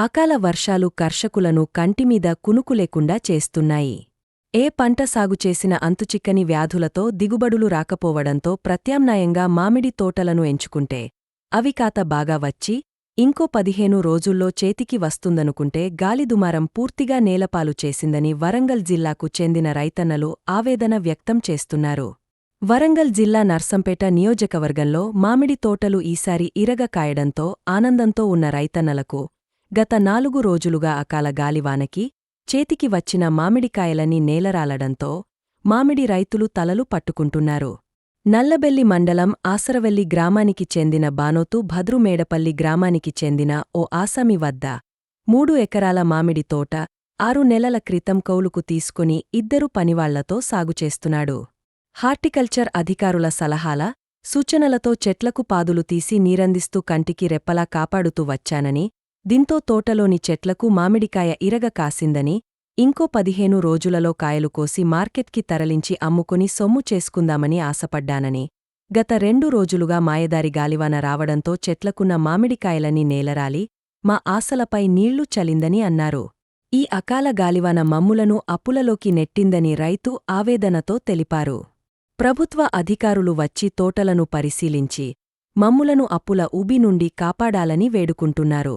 అకాల వర్షాలు కర్షకులను కంటిమీద కునుకులేకుండా చేస్తున్నాయి. ఏ పంట సాగు చేసిన అంతుచిక్కని వ్యాధులతో దిగుబడులు రాకపోవడంతో ప్రత్యామ్నాయంగా మామిడి తోటలను ఎంచుకుంటే అవి కాత బాగా వచ్చి ఇంకో పదిహేను రోజుల్లో చేతికి వస్తుందనుకుంటే గాలిదుమారం పూర్తిగా నేలపాలు చేసిందని వరంగల్ జిల్లాకు చెందిన రైతన్నలు ఆవేదన వ్యక్తం చేస్తున్నారు. వరంగల్ జిల్లా నర్సంపేట నియోజకవర్గంలో మామిడి తోటలు ఈసారి ఇరగ కాయడంతో ఆనందంతో ఉన్న రైతన్నలకు గత నాలుగు రోజులుగా అకాల గాలివానకి చేతికి వచ్చిన మామిడికాయలన్నీ నేలరాలడంతో మామిడి రైతులు తలలు పట్టుకుంటున్నారు. నల్లబెల్లి మండలం ఆసరవెల్లి గ్రామానికి చెందిన బానోతు భద్రుమేడపల్లి గ్రామానికి చెందిన ఓ ఆసామి వద్ద మూడు ఎకరాల మామిడి తోట ఆరు నెలల క్రితం కౌలుకు తీసుకుని ఇద్దరు పనివాళ్ళతో సాగుచేస్తున్నాడు హార్టికల్చర్ అధికారుల సలహాల సూచనలతో చెట్లకు పాదులు తీసి నీరందిస్తూ కంటికి రెప్పలా కాపాడుతూ వచ్చానని దీంతో తోటలోని చెట్లకు మామిడికాయ ఇరగ కాసిందని ఇంకో పదిహేను రోజులలో కాయలు కోసి మార్కెట్కి తరలించి అమ్ముకుని సొమ్ము చేసుకుందామని ఆశపడ్డానని గత రెండు రోజులుగా మాయదారి గాలివాన రావడంతో చెట్లకున్న మామిడికాయలని నేలరాలి మా ఆశలపై నీళ్ళు చలిందని అన్నారు. ఈ అకాల గాలివాన మమ్ములను అప్పులలోకి నెట్టిందని రైతు ఆవేదనతో తెలిపారు. ప్రభుత్వ అధికారులు వచ్చి తోటలను పరిశీలించి మమ్ములను అప్పుల ఉబి నుండి కాపాడాలని వేడుకుంటున్నారు.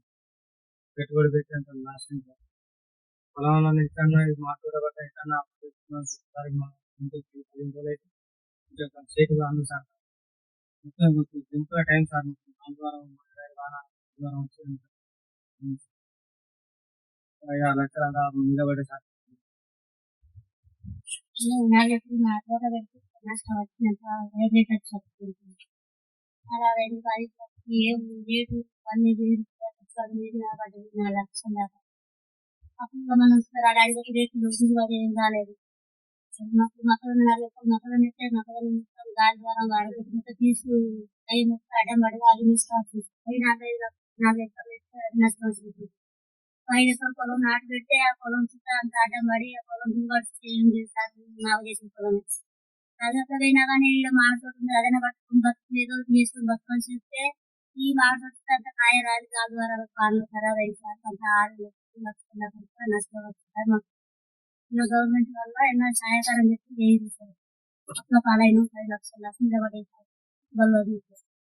పెట్టుబడి పెట్టి అంత నాశనం చేయాలి. పొలంలో ఇష్టంగా మాట్లాడబట్ట ఇష్టంగా అప్పు కొంచెం మొత్తం టైం సార్ ఆదివారం ఆదివారం లక్షల సార్. నష్టం వచ్చినంత అలా రెండు రేటు వేరు పదిహేను కాబట్టి నాలుగు లక్షల దాకా అప్పుడు మనం అలా అడిగి రేటు రోజులు అది ఏం రాలేదు మాకు మొక్కలు మొక్కలు నెట్టే మొక్కలు మొత్తం గాలి ద్వారా వాడబెట్టి తీసు అవి మొక్క అడ్డం పడి అది నష్టం వచ్చింది అవి నాలుగైదు నాలుగు ఎకరాలు నష్టం వచ్చింది ఐదు ఎకరాల పొలం నాటు పెడితే ఆ పొలం చుట్టూ అంత అడ్డం పడి ఆ పొలం దిగుబడి ఏం చేస్తారు నాకు చేసిన పొలం అదొకదైనా కానీ ఇలా మాడుతుంది అదైనా పట్టుకుని బతుకుని ఏదో చేసుకుని బతుకొని చూస్తే ఈ మాడుతుంది అంత కాయ రాలి కాదు వరాలు పాలు ఖరాబ్ అయింది సార్ కొంత ఆరు లక్షల లక్షల నష్టం వస్తుంది మాకు ఇలా గవర్నమెంట్ వల్ల ఎన్నో సహాయకారం చెప్పి చేయింది సార్ అట్లా పాలైన పది లక్షల నిలబడి బల్లో